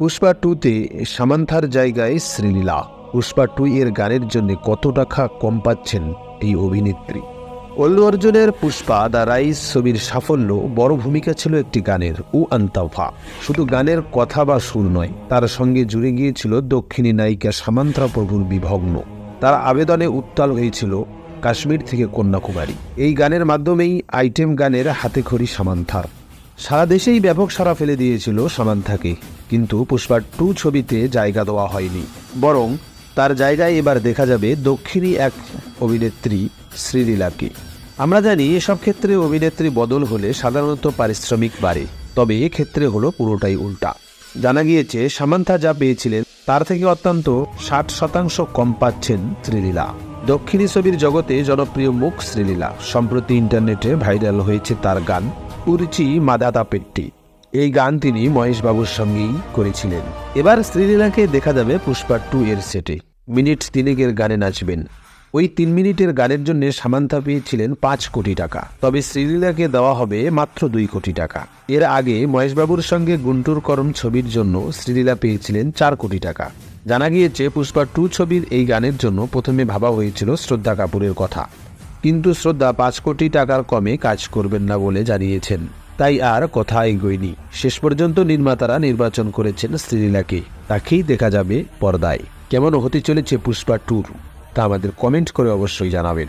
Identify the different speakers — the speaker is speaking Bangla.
Speaker 1: পুষ্পা টুতে সামান্থার জায়গায় শ্রীলীলা। পুষ্পা টু এর গানের জন্য কত টাকা কম পাচ্ছেন এই অভিনেত্রী? অল্লু অর্জুনের পুষ্পা দ্য রাইস ছবির সাফল্য বড় ভূমিকা ছিল একটি গানের উ আন্তাফা। শুধু গানের কথা বা সুর নয়, তার সঙ্গে জুড়ে গিয়েছিল দক্ষিণী নায়িকা সামান্থা প্রভুর বিভগ্ন। তার আবেদনে উত্তাল হয়েছিল কাশ্মীর থেকে কন্যাকুমারী। এই গানের মাধ্যমেই আইটেম গানের হাতেখড়ি সামান্থার। সারা দেশেই ব্যাপক সাড়া ফেলে দিয়েছিল সামান্থাকে কিন্তু পুষ্পা টু ছবিতে জায়গা দেওয়া হয়নি। বরং তার জায়গায় এবার দেখা যাবে দক্ষিণী এক অভিনেত্রী শ্রীলীলাকে। আমরা জানি এসব ক্ষেত্রে অভিনেত্রী বদল হলে সাধারণত পারিশ্রমিক বাড়ে, তবে এক্ষেত্রে হলো পুরোটাই উল্টা। জানা গিয়েছে সামান্থা যা পেয়েছিলেন, তার থেকে অত্যন্ত ষাট শতাংশ কম পাচ্ছেন শ্রীলীলা। দক্ষিণী ছবির জগতে জনপ্রিয় মুখ শ্রীলীলা। সম্প্রতি ইন্টারনেটে ভাইরাল হয়েছে তার গান। উরচি মাদাতা পেট্টি। এই গান তিনি মহেশবাবুর সঙ্গেই করেছিলেন। এবার শ্রীলীলাকে দেখা যাবে পুষ্পা টু এর সেটে। মিনিট তিনেকের গানে নাচবেন। ওই তিন মিনিটের গানের জন্য সামান্থা পেয়েছিলেন পাঁচ কোটি টাকা। তবে শ্রীলীলাকে দেওয়া হবে মাত্র দুই কোটি টাকা। এর আগে মহেশবাবুর সঙ্গে গুন্টুর করম ছবির জন্য শ্রীলীলা পেয়েছিলেন চার কোটি টাকা। জানা গিয়েছে, পুষ্পা টু ছবির এই গানের জন্য প্রথমে ভাবা হয়েছিল শ্রদ্ধা কাপুরের কথা। কিন্তু শ্রদ্ধা পাঁচ কোটি টাকার কমে কাজ করবেন না বলে জানিয়েছেন। তাই আর কথা এগোয়নি। শেষ পর্যন্ত নির্মাতারা নির্বাচন করেছেন শ্রীলীলাকে। তাকেই দেখা যাবে পর্দায়। কেমন হতে চলেছে পুষ্পা ট্যুর? তা আমাদের কমেন্ট করে অবশ্যই জানাবেন।